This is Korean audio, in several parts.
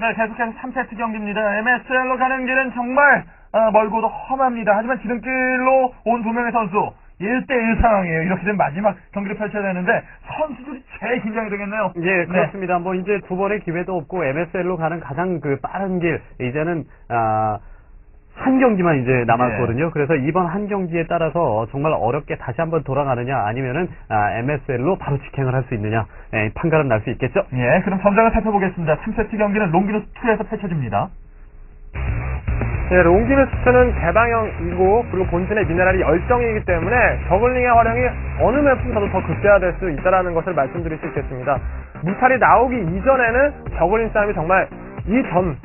네, 계속해서 3세트 경기입니다. MSL로 가는 길은 정말 어, 멀고도 험합니다. 하지만 지름길로 온 두 명의 선수 1대1 상황이에요. 이렇게 되면 마지막 경기를 펼쳐야 되는데 선수들이 제일 긴장이 되겠네요. 예, 그렇습니다. 뭐 이제 두 번의 기회도 없고 MSL로 가는 가장 그 빠른 길 이제는 아, 한 경기만 이제 남았거든요. 네. 그래서 이번 한 경기에 따라서 정말 어렵게 다시 한번 돌아가느냐 아니면은 아, MSL로 바로 직행을 할 수 있느냐 예, 판가름 날 수 있겠죠. 예, 그럼 전장을 살펴보겠습니다. 3세트 경기는 롱기누스 2에서 펼쳐집니다. 네, 롱기누스는 개방형이고 그리고 본진의 미네랄이 열정이기 때문에 저글링의 활용이 어느 맵에서도 더 극대화될 수 있다는 것을 말씀드릴 수 있겠습니다. 무탈이 나오기 이전에는 저글링 싸움이 정말 이전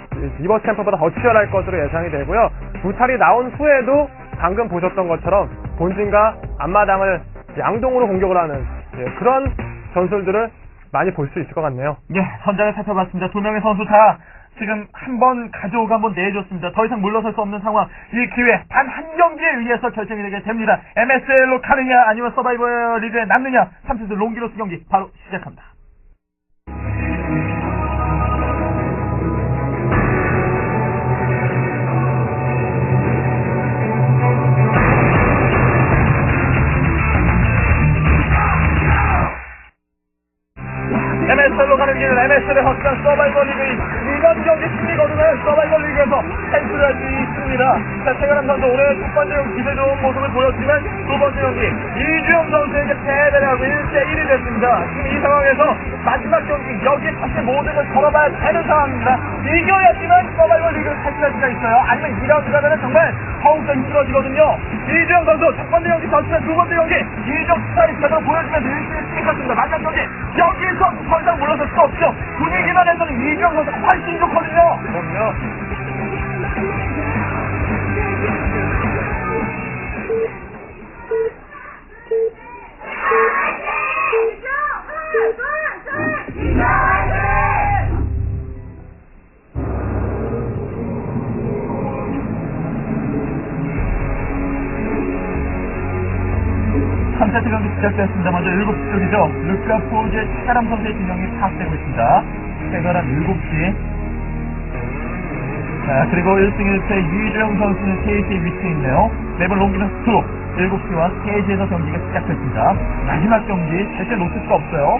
이버 챔프보다 더 치열할 것으로 예상이 되고요. 무탈이 나온 후에도 방금 보셨던 것처럼 본진과 앞마당을 양동으로 공격을 하는 예, 그런 전술들을 많이 볼 수 있을 것 같네요. 예, 전장을 살펴봤습니다. 두 명의 선수 다 지금 한 번 가져오고 한 번 내줬습니다. 더 이상 물러설 수 없는 상황. 이 기회 단 한 경기에 의해서 결정이 되게 됩니다. MSL로 가느냐 아니면 서바이벌 리그에 남느냐 3세트 롱기로스 경기 바로 시작합니다. está el local en el MS de Hostas, toma el Bolivia. 3경기 승리 거두는 서바이벌 리그에서 탈출할 수 있습니다. 자, 최가람 선수 올해 첫 번째 경기 기대 좋은 모습을 보였지만 두 번째 경기 이주영 선수에게 패배를 하고 1대 1이 됐습니다. 지금 이 상황에서 마지막 경기 여기에 사실 모든 걸 걸어봐야 되는 상황입니다. 이겨야지만 서바이벌 리그를 탈출할 수가 있어요. 아니면 이라운드 가면 정말 더욱더 힘들어지거든요. 이주영 선수 첫 번째 경기 전치면 두 번째 경기 이적 스타일 제대로 보여주면서 1승을 찍었습니다. 마지막 경기 여기에서 더 이상 물러설 수 없죠. 분위기만 해서는 이주영 선수가 훨씬 더 좋거든요. 그럼요. 삼세트 경기 시작됐습니다. 먼저 7시 쪽이죠. 르카포즈의 최가람 선수의 진영이 파악되고 있습니다. 최가람 7시. 자, 그리고 1승 1패 이주영 선수는 KC 위치에 있네요. 매번 롱기는 스트로 7시와 KG에서 경기가 시작됐습니다. 마지막 경기 절대 놓칠 수가 없어요.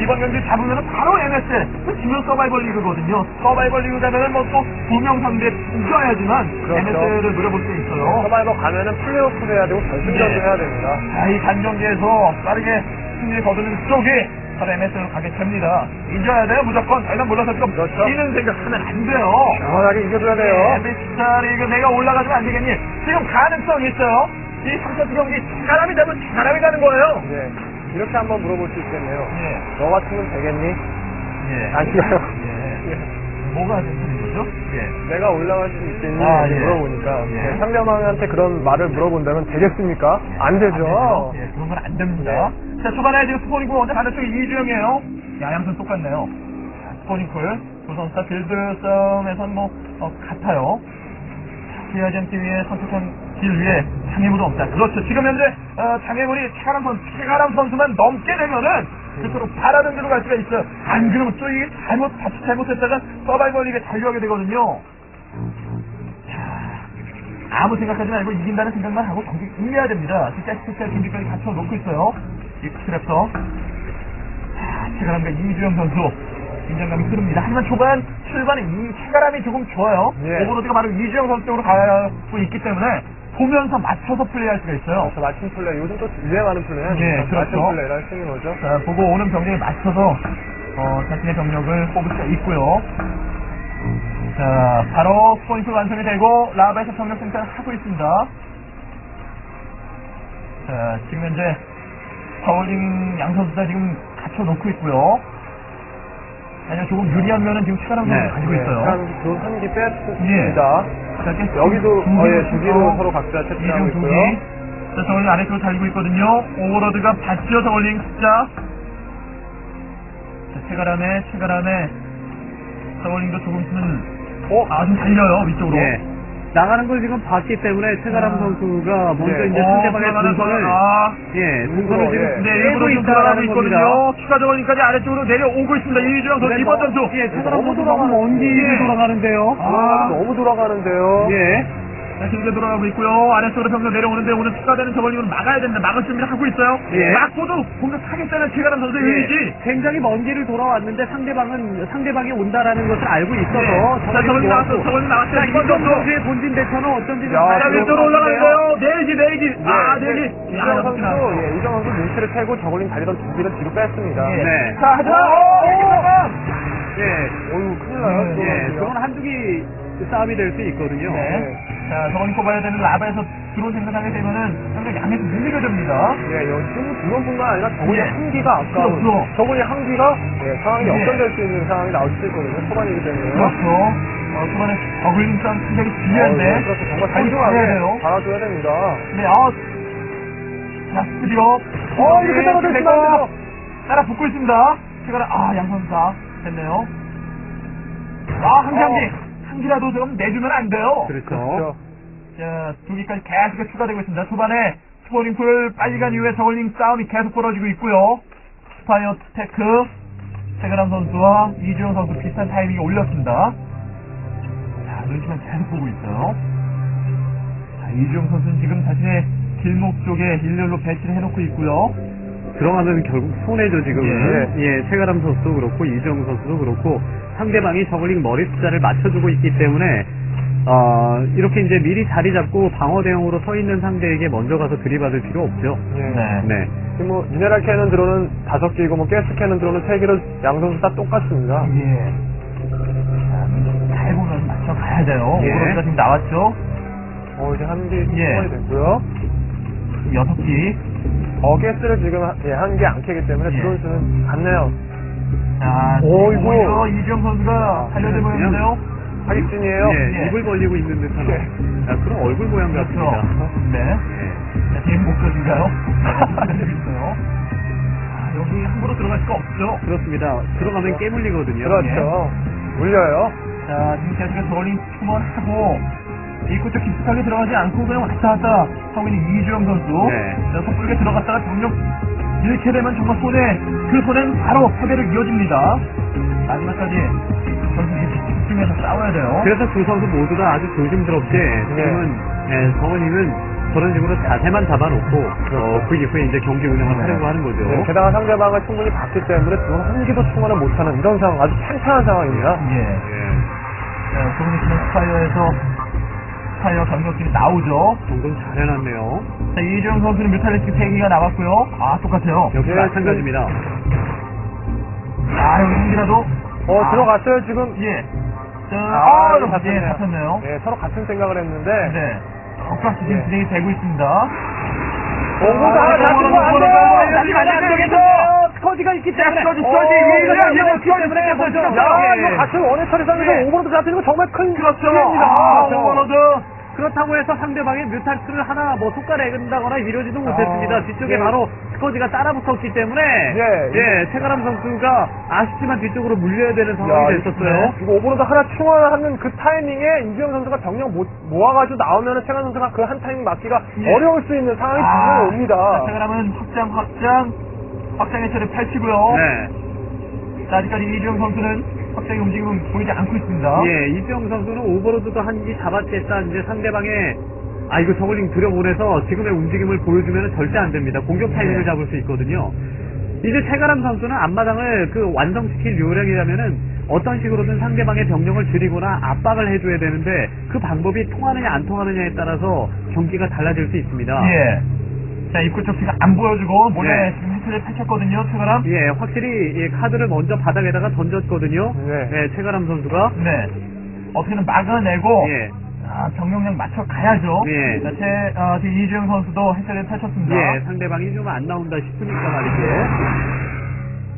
이번 경기 잡으면 바로 MSL, 그 지면 서바이벌 리그거든요. 서바이벌 리그 가면은 뭐또 두명 상대 이겨야지만 그렇죠. MSL을 노려볼 수 있어요. 서바이버 가면은 플레이오프도 해야 되고 결승전도 네. 해야 됩니다. 자, 이 단경기에서 빠르게 승리를 거두는 쪽이 바로 MS로 가게 됩니다. 이겨야 돼요, 무조건. 더 이상 물러설 거 그렇죠. 이는 생각하면 안 돼요. 강하게 이겨줘야 돼요. 미스터 리그 내가 올라가면 안 되겠니? 지금 가능성이 있어요. 이 3세트 경기 사람이 되면 사람이 가는 거예요. 네. 이렇게 한번 물어볼 수 있겠네요. 예, 너 같으면 되겠니? 예. 아닌가요? 예. 뭐가 되는 거죠? 예. 내가 올라갈 수 있겠니? 아, 예. 물어보니까 예. 네, 상대방한테 그런 말을 물어본다면 되겠습니까? 예. 안 되죠. 예, 그런 건 안 됩니다. 자, 초반에 지금 스포닝쿨 먼저 반대쪽에 이주영이에요. 야, 양선 똑같네요. 자, 스포닝쿨. 두 선수 다 빌드 싸움에선 뭐, 어, 같아요. 피아젠티 위에 선택한 길 위에 장애물은 없다. 그렇죠. 지금 현재, 어, 장애물이 선수, 최가람 선수만 넘게 되면은, 그토록 바라는 대로 갈 수가 있어요. 안 그러면 또 이게 잘못, 자칫 잘못했다가 서바이벌 리그에 잔류하게 되거든요. 아무 생각하지 말고 이긴다는 생각만 하고 경기 이겨야 됩니다. 진짜 스페셜 경기까지 갖춰 놓고 있어요. 이 스트랩서. 자, 체가람과 이주영 선수. 긴장감이 흐릅니다. 하지만 초반 출발에 이 체가람이 조금 좋아요. 예. 오버로드가 바로 이주영 선수 쪽으로 가고 있기 때문에 보면서 맞춰서 플레이할 수가 있어요. 그래서 맞춤 플레이 요즘 또 유행하는 플레이는 예, 그렇죠. 맞춤 수 있는 거죠. 자, 보고 오는 병력에 맞춰서 어, 자신의 병력을 뽑을 수가 있고요. 자, 바로 포인트 완성이 되고 라바에서 병력 생산을 하고 있습니다. 자, 지금 현재 서울링 양 선수 다 지금 갖춰 놓고 있고요. 아니요, 조금 유리한 면은 지금 최가람 선수 네, 가지고 네, 있어요. 그 한기 뺐습니다. 자, 여기도 두 어, 예, 개를 두 개로 쳐서 서로 각자 두 있고요. 개. 자, 저울링 아래쪽으로 달리고 있거든요. 오버로드가 봤죠, 저울링 숫자. 자, 체가람에, 체가람에, 저울링도 조금 있으면, 어? 아, 좀 달려요, 위쪽으로. 예. 나가는 걸 지금 봤기 때문에 최가람 아. 선수가 먼저 예. 이제 어, 상대방의 동선을 선수. 아. 예, 동선을 일부러, 지금 예. 네, 일부러 좀 겁니다. 있거든요. 추가 저거니까지 아래쪽으로 내려오고 있습니다. 이주영 선수, 이번 점수. 예, 최가람 너무 선수 너무 먼 길을 예. 돌아가는데요. 아. 너무 돌아가는데요. 예. 자, 길게 돌아가고 있고요. 아래쪽으로 병력 내려오는데 오늘 추가되는 저걸링으로 막아야 된다. 막을 준비를 하고 있어요. 예. 막고도 공격하겠다는 최가람 선수의 의지. 예, 굉장히 먼 길을 돌아왔는데 상대방은 상대방이 온다라는 것을 알고 있어서 네. 자, 저걸링 나왔어. 저걸링 나왔어요. 자, 이번. 선수의 본진 대처는 어쩐지 야, 자, 있는데요. 올라가는데요. 내리지, 내리지. 아, 네, 내리지. 네. 야, 이정. 선수, 예, 이정 선수 눈치를 채고 저글링 다리던 두 개를 뒤로 뺐습니다. 예. 네. 자, 하지만, 어, 어, 예. 어휴, 큰일 나요. 예. 저건 한두 개 싸움이 될 수 있거든요. 네. 자, 저걸링 뽑아야 되는 라바에서 드론 생산하게 되면은 상당히 양에서 밀리게 됩니다. 예, 연중 두번뿐만 아니라 저글링 예. 한 기가 아까운 그렇죠. 저글링 한 기가 예, 상황이 예. 역전될 수 있는 상황이 나올 수 있거든요. 초반이기 때문에. 그렇죠. 어, 초반에 저글링 싸움 굉장히 어, 중요한데. 예, 그렇죠. 정말 소중하게 봐야 돼요. 달아줘야 됩니다. 네, 아. 자, 스튜디오. 어, 이렇게 따라 네. 따라 붙고 있습니다. 제가, 아, 양선수 다 됐네요. 아, 한 개, 한 개. 한 개라도 좀 내주면 안 돼요. 그렇죠. 그렇죠. 자, 두 개까지 계속 추가되고 있습니다. 초반에 스포닝풀 빨리 간 이후에 저울링 싸움이 계속 벌어지고 있고요. 스파이어 테크, 세그람 선수와 이주영 선수 비슷한 타이밍에 올렸습니다. 자, 눈치만 계속 보고 있어요. 자, 이주영 선수는 지금 자신의 길목 쪽에 일렬로 배치를 해놓고 있고요. 들어가면 결국 손해죠 지금은. 예. 예, 최가람 선수도 그렇고 이정 선수도 그렇고 상대방이 저글링 머리 숫자를 맞춰주고 있기 때문에 어, 이렇게 이제 미리 자리 잡고 방어 대응으로 서 있는 상대에게 먼저 가서 들이받을 필요 없죠. 예. 네. 네. 지금 뭐 미네랄 캐는 드론은 다섯 개이고 뭐 가스 캐는 드론은 세 개로 양선수 다 똑같습니다. 예. 자, 잘 보면 맞춰 가야 돼요. 예. 오버로드가 지금 나왔죠. 어 이제 한개 예. 됐고요. 여섯 개. 어 가스를 지금 한개 안 캐기 때문에 예. 드론 수는 같네요. 자. 오히려 이주영 선수가 살려져 그냥- 보이는데요. 하객진이에요. 예, 예. 입을 벌리고 있는 듯한 예. 아, 그런 얼굴 모양 그렇죠. 같습니다. 네. 예. 자, 뒤에 목표인가요? 살려주고 있어요. 자, 여기 함부로 들어갈 수가 없죠. 그렇습니다. 들어가면 깨물리거든요. 그렇죠. 물려요. 자, 지금 계속해서 저울링 투번하고 입구 쪽 깊숙하게 들어가지 않고 그냥 왔다 갔다 하고 있는 이주영 선수. 네. 자, 섣불게 들어갔다가 병력 잃게 되면 정말 손해, 그 손해는 바로 패배로 이어집니다. 마지막까지 집중해서 싸워야 돼요. 그래서 두 선수 모두 다 아주 조심스럽게 지금은 예, 정원님은 저런 식으로 자세만 잡아놓고 어, 그 이후에 이제 경기 운영을 하려고 하는 거죠. 네, 게다가 상대방을 충분히 봤기 때문에 드론 한 개도 충원을 못하는 이런 상황, 아주 탄탄한 상황입니다. 예. 예. 자, 조금 있으면 스파이어에서 스파이어 경력들이 나오죠. 정돈 잘 해놨네요. 자, 이주영 선수는 뮤탈리스트 3개가 나왔고요. 아, 똑같아요. 역시 예, 마찬가지입니다. 아, 여기 한기라도. 어, 아, 들어갔어요, 지금. 예. 자, 아, 아, 이거 예, 다쳤네요. 다쳤네요. 예, 서로 같은 생각을 했는데. 네. 똑같이 지금 예. 진행이 되고 있습니다. 어, 아, 하나 네, 다치고 오고도 안 오고도 돼요! 오고도 다치면 안 오고도 되겠죠! 스커지가 있기 때문에 스커지, 어, 스커지, 이거, 이거, 이거, 이거, 때문에 야, 먼저. 이거 예. 같은 원의 처리 상에서 예. 오버로드 잡히는 거 정말 큰 그렇죠. 기회입니다. 아, 그렇죠. 오버로드. 그렇다고 해서 상대방의 뮤탈스를 하나 뭐 손가락은다거나 이러지도 못했습니다. 뒤쪽에 예. 바로 스커지가 따라붙었기 때문에 예, 예, 최가람 선수가 아쉽지만 뒤쪽으로 물려야 되는 상황이 야, 됐었어요. 네. 이거 오버로드 하나 충원하는 그 타이밍에 이주영 선수가 병력 모, 모아가지고 나오면은 최강 선수가 그 한 타이밍 맞기가 예. 어려울 수 있는 상황이 아, 분명히 자, 옵니다. 그러면 확장, 확장, 확장의 차를 펼치고요. 네. 자, 아직까지 이주영 선수는 확장의 움직임은 보이지 않고 있습니다. 예, 이주영 선수는 오버로드도 한기 잡아챘다. 이제 상대방의 아 이거 저글링 들여보내서 지금의 움직임을 보여주면 절대 안 됩니다. 공격 타이밍을 네. 잡을 수 있거든요. 이제 최가람 선수는 앞마당을 그 완성시킬 요령이라면은 어떤 식으로든 상대방의 병력을 줄이거나 압박을 해줘야 되는데 그 방법이 통하느냐 안 통하느냐에 따라서 경기가 달라질 수 있습니다. 예. 자, 입구 쪽 지금 안 보여주고 몰래 네. 지금 해체를 펼쳤거든요, 최가람. 예, 확실히 이 카드를 먼저 바닥에다가 던졌거든요. 네. 예, 최가람 선수가 네. 어떻게든 막아내고 예, 아, 병력량 맞춰 가야죠. 예. 자, 제, 어, 지금 이주영 선수도 해체를 펼쳤습니다. 예, 상대방이 좀 안 나온다 싶으니까 말이죠.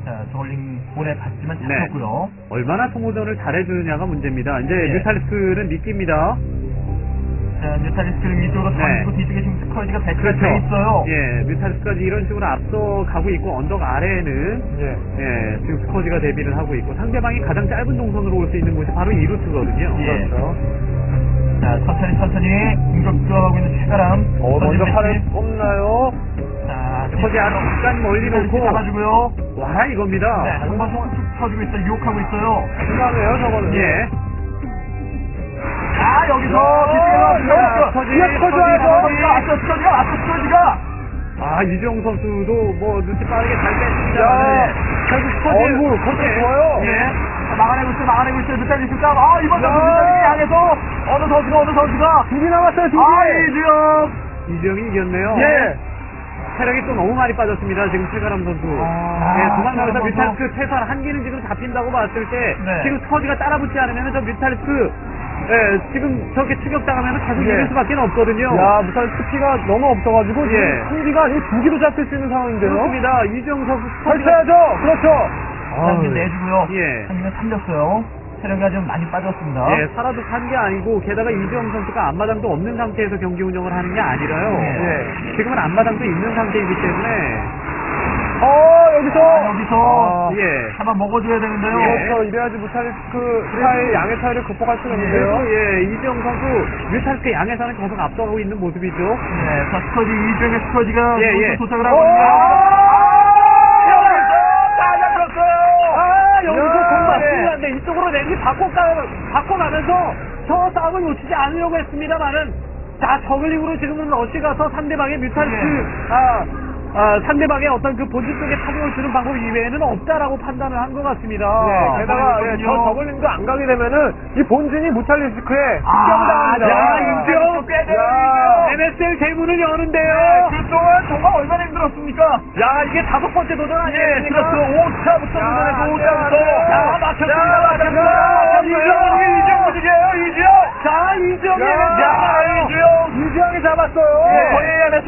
자, 저울링 볼에 봤지만 네. 잡혔고요. 얼마나 소모전을 잘해주느냐가 문제입니다. 이제 예. 뮤탈리스크는 미끼입니다. 자, 뉴타리스크를 위쪽으로 네. 던지고 뒤쪽에 지금 스커지가 배치가 그렇죠. 돼 있어요. 예, 뮤탈리스크가 이런 식으로 앞서 가고 있고 언덕 아래에는 예. 예, 지금 스커지가 대비를 하고 있고 상대방이 가장 짧은 동선으로 올 수 있는 곳이 바로 이 루트거든요. 예. 그렇죠. 자, 천천히 천천히 공격 들어가고 있는 최가람. 어, 먼저 팔을. 꼽나요? 자, 거기 안 약간 멀리 놓고 잡아주고요. 와라 이겁니다. 네, 한번 툭 쳐주고 있어요. 유혹하고 있어요. 심하네요, 저거는. 예. 아, 여기서 뒤에 터져야죠. 앞서 스커지가, 앞서 스커지가. 아 이주영 선수도 뭐 눈치 빠르게 잘 뺐습니다. 야. 네. 결국 스쿼드 어이구, 컨트롤 좋아요. 예. 자, 막아내고 있어요, 막아내고 있어요. 뮤탈리 승감. 아, 이번 야. 선수 뮤탈리 향해서 어느 선수가, 어느 선수가. 두개 남았어요, 두 개. 아, 이주영. 이주영이 이겼네요. 예. 체력이 또 너무 많이 빠졌습니다. 지금 최가람 선수. 아, 예, 도망가면서 뮤탈리스크 최소한 한 개는 지금 잡힌다고 봤을 때 네. 지금 스커지가 따라붙지 않으면 저 뮤탈리스크 예, 지금 저렇게 추격당하면 계속 예. 이길 수밖에 없거든요. 야, 무탈 스피가 너무 없어가지고, 예. 지금 한 기가 아니고 두 기도 잡힐 수 있는 상황인데요. 그렇습니다. 이주영 선수 펼쳐야죠. 그렇죠. 한개 내주고요. 예. 한개는 살렸어요. 체력이 좀 많이 빠졌습니다. 예, 살아도 산 게 아니고 게다가 이주영 선수가 앞마당도 없는 상태에서 경기 운영을 하는 게 아니라요. 예. 지금은 앞마당도 있는 상태이기 때문에 어, 여기서. 아, 여기서. 아, 예. 한번 먹어줘야 되는데요. 예. 그렇죠. 이래야지 무탈리스크 차이, 양의 차이를 극복할 수가 있는데요. 그래서 예, 이주영 선수 뮤탈스크 양에서는 계속 앞서가고 있는 모습이죠. 네, 자, 스커지, 이주영의 스커지가 예, 예. 도착을 잡혔어요. 아, 여기서 야, 정말 예. 큰일났네. 이쪽으로 렌지 바꿔가, 바꿔가면서 저 싸움을 놓치지 않으려고 했습니다만은, 자, 저글링으로 지금은 러시 가서 상대방의 뮤탈스, 예. 아, 아, 상대방의 어떤 그 본질 쪽에 타격을 주는 방법 이외에는 없다라고 판단을 한 것 같습니다. 네, 게다가 예. 저 저글링도 안 가게 되면은 이 본진이 무탈 리스크에 아, 직격당합니다. 야, 임지영! 야. MSL 대문을 여는데요. 네, 그동안 정말 얼마나 힘들었습니까? 야, 이게 다섯 번째 도전 예, 아니겠습니까? 그렇죠. 5차부터 야, 도전해서 안 돼, 5차부터. 안 돼. 자, 막혔습니다. 야. 막혔어요. 이주영, 이주영 움직여요, 이주영. 자, 이주영의 야. 야, 이주영. 이지영이 잡았어요. 예. 거의 MS의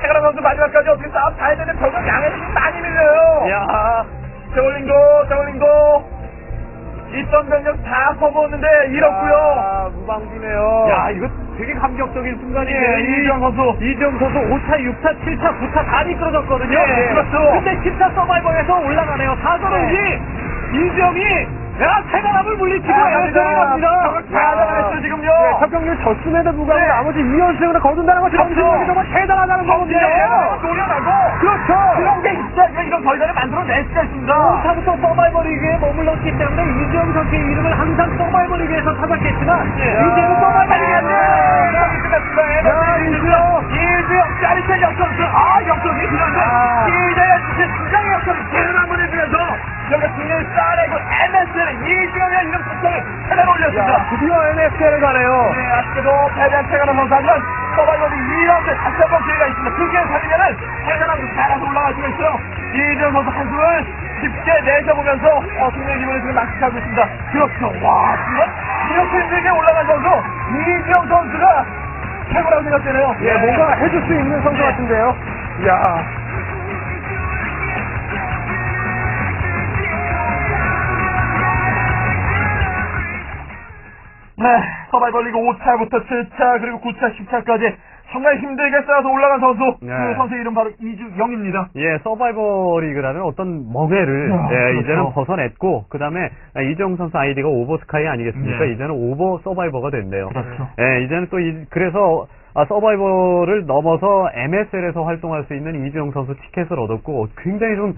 최가람 선수 마지막까지 어떻게 싸움 다 되는데 결국 양에서 좀 많이 밀려요. 야, 저울링고 저울링고 있던 병력 다 퍼부었는데 잃었고요. 아, 무방비네요. 야, 이거 되게 감격적인 순간이에요. 예, 이주영 선수. 이주영 선수 5차, 6차, 7차, 9차 다 미끄러졌거든요. 예, 그렇죠. 근데 10차 서바이벌에서 올라가네요. 사전은 네. 이이 야, 세가람을 물리치고 아, 연승을 갑니다. 갑니다. 다 잡아냈어요, 지금요. 네, 첫 경기를 졌음에도 불구하고 네. 나머지 2연승을 거둔다는 건 그렇죠. 정신력이 정말 대단하다는 거거든요. 예, 노려나고. 그렇죠. 그런 게 있어야 이런 결과를 만들어낼 수가 있습니다. 5차부터 서바이벌 리그에 머물렀기 때문에 이주영 선수의 이름을 항상 서바이벌 리그에서 찾았겠지만 예. 이제는 서바이벌 리그에 야, 이주영! 이주영! 짜릿한 역전승! 이주영의 이름 특성을 최대로 올렸습니다. 야, 드디어 NFL을 가네요. 네, 아쉽게도 패배한 최가람 선수 하지만 서바이벌이 2라운드 다시 한 번 기회가 있습니다. 그 기회를 살리면은 최가람도 잘해서 올라갈 수가 있어요. 이주영 선수 한숨을 쉽게 내셔보면서 어, 승리의 기분을 지금 만끽하고 있습니다. 그렇죠. 와, 정말 이렇게 힘들게 올라간 선수 이주영 선수가 최고라고 생각되네요. 예, 뭔가 해줄 수 있는 선수 같은데요. 이야. 네, 서바이벌 리그 5차부터 7차 그리고 9차, 10차까지 정말 힘들게 쌓아서 올라간 선수 네. 그 선수 이름 바로 이주영입니다. 예, 서바이벌 리그라는 어떤 멍해를 야, 예, 그렇죠. 이제는 벗어냈고 그다음에 이정 선수 아이디가 오버 스카이 아니겠습니까? 네. 이제는 오버 서바이버가 됐네요. 그렇죠. 예, 이제는 또 이- 그래서 아, 서바이벌을 넘어서 MSL에서 활동할 수 있는 이주영 선수 티켓을 얻었고 굉장히 좀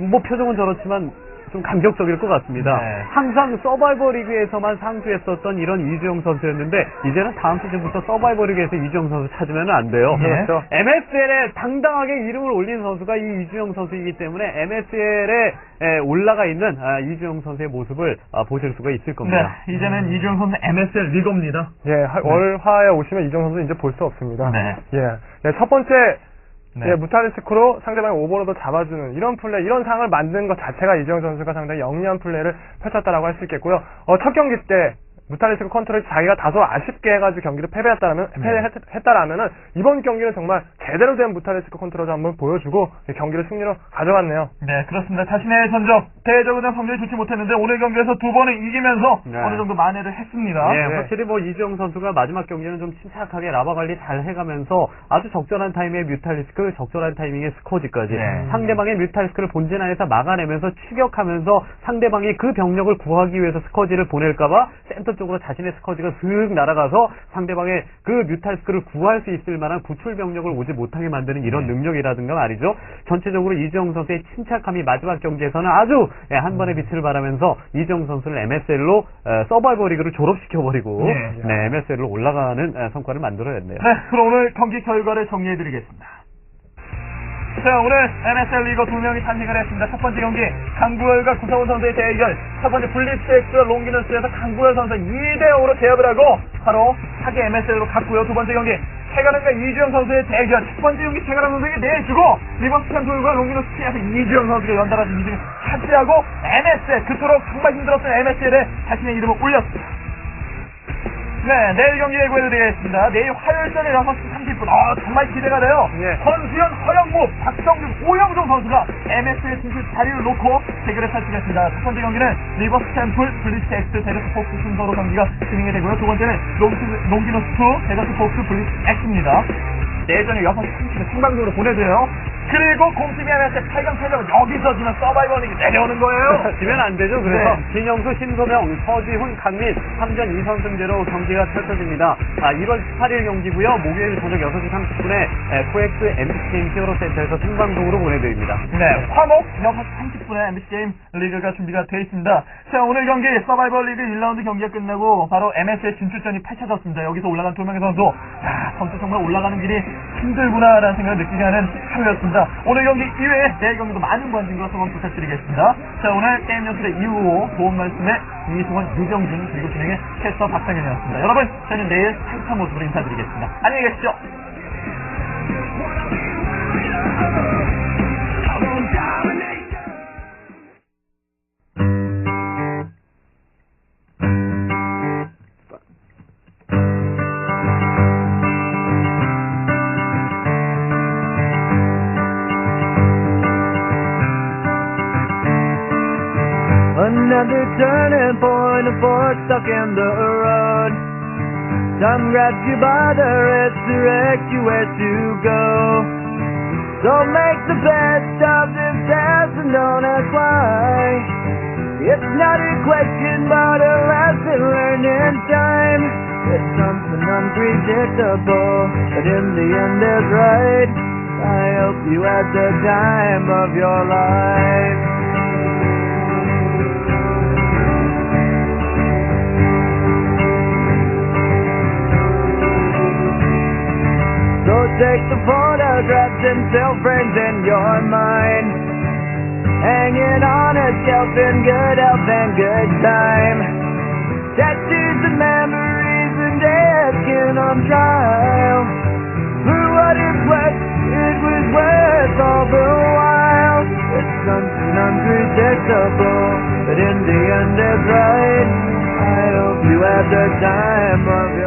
뭐 표정은 저렇지만 좀 감격적일 것 같습니다. 네. 항상 서바이벌 리그에서만 상주했었던 이런 이주영 선수였는데 이제는 다음 시즌부터 서바이벌 리그에서 이주영 선수 찾으면 안 돼요. 예. 그렇죠. MSL에 당당하게 이름을 올린 선수가 이 이주영 선수이기 때문에 MSL에 올라가 있는 아, 이주영 선수의 모습을 아, 보실 수가 있을 겁니다. 네, 이제는 이주영 선수 MSL 리거입니다. 예, 하- 월화에 오시면 이정 선수 이제 볼 수 없습니다. 네. 예. 예, 첫 번째 네. 예, 무타리스크로 상대방의 오버로드 잡아주는 이런 플레이, 이런 상황을 만든 것 자체가 이정 선수가 상당히 영리한 플레이를 펼쳤다라고 할 수 있겠고요. 어, 첫 경기 때 무타리스크 컨트롤 자기가 다소 아쉽게 해가지고 경기를 패배했다라면, 네. 패배했다라면은 이번 경기는 정말 제대로 된 무타리스크 컨트롤을 한번 보여주고 이 경기를 승리로 가져갔네요. 네, 그렇습니다. 자신의 전적, 대적으로 성적이 좋지 못했는데 오늘 경기에서 두 번을 이기면서 네. 어느 정도 만회를 했습니다. 예, 네. 확실히 뭐 이주영 선수가 마지막 경기는 좀 침착하게 라바 관리 잘 해가면서 아주 적절한 타이밍에 뮤탈리스크, 적절한 타이밍에 스코지까지 네. 상대방의 뮤탈리스크를 본진 안에서 막아내면서 추격하면서 상대방이 그 병력을 구하기 위해서 스커지를 보낼까봐 센터 쪽으로 자신의 스커지가 슥 날아가서 상대방의 그 뮤탈스크를 구할 수 있을 만한 구출 병력을 오지 못하게 만드는 이런 능력이라든가 말이죠. 전체적으로 이정 선수의 침착함이 마지막 경기에서는 아주 예, 한 번의 빛을 발하면서 이정 선수를 MSL로 서바이벌 리그를 졸업시켜버리고 예. 네, MSL로 올라가는 에, 성과를 만들어냈네요. 네, 그럼 오늘 경기 결과를 정리해드리겠습니다. 자, 오늘 MSL 리거 두 명이 탄생을 했습니다. 첫 번째 경기, 강구열과 구성훈 선수의 대결. 첫 번째 블리스엑스와 롱기너스에서 강구열 선수 2대 5로 제압을 하고, 바로 타계 MSL로 갔고요. 두 번째 경기, 최가람과 이주영 선수의 대결. 첫 번째 경기 최가람 선수에게 내주고, 리버스 챔프과 롱기너스 피해서 이주영 선수가 연달아서 2등 차지하고, MSL, 그토록 정말 힘들었던 MSL에 자신의 이름을 올렸습니다. 네, 내일 경기 예고해드리겠습니다. 내일 화요일 저녁 6시 30분. 아, 정말 기대가 돼요. 예. 권수현, 허영무, 박성준, 오영종 선수가 MS의 진출 자리를 놓고 대결을 펼치겠습니다. 첫 번째 경기는 리버스 템플, 블리스 X, 데저스 폭스 순서로 경기가 진행이 되고요. 두 번째는 롱- 롱기노스 2, 데저스 폭스, 블리스 X입니다. 내일 저녁 6시 30분에 생방송으로 보내드려요. 그리고 MS의 8강 패전은 여기서 지면 서바이벌 리그 내려오는 거예요. 지면 안 되죠. 그래서 네. 김영수, 신소명, 서지훈, 강민 3전 2선승제로 경기가 펼쳐집니다. 아, 1월 18일 경기고요. 목요일 저녁 6시 30분에 코엑스 MC게임 히어로센터에서 생방송으로 보내드립니다. 네, 화목 6시 30분에 MBC 게임 리그가 준비가 되어 있습니다. 자, 오늘 경기 서바이벌 리그 1라운드 경기가 끝나고 바로 MS의 진출전이 펼쳐졌습니다. 여기서 올라간 두 명의 선수. 야, 선수 정말 올라가는 길이 힘들구나라는 생각을 느끼게 하는 하루였습니다. 오늘 경기 이외에 내일 경기도 많은 관심과 소감 부탁드리겠습니다. 자, 오늘 게임 연출의 이후 도움 말씀에 이승원, 유정준 그리고 진행의 캐스터 박상현이었습니다. 여러분, 저는 내일 상타 모습으로 인사드리겠습니다. 안녕히 계십시오. Another turning point, a fork stuck in the road. Time grabs you by the wrist, direct you where to go. So make the best of this test and don't ask why. It's not a question, but a lesson learned in time. It's something unpredictable, but in the end it's right. I hope you had the time of your life. Photographs and still frames in your mind. Hanging on a shelf in good health and good time. Tattoos and memories and dead skin on trial. For what it's worth, it was worth all the while. It's something unpredictable, but in the end it's right. I hope you had the time of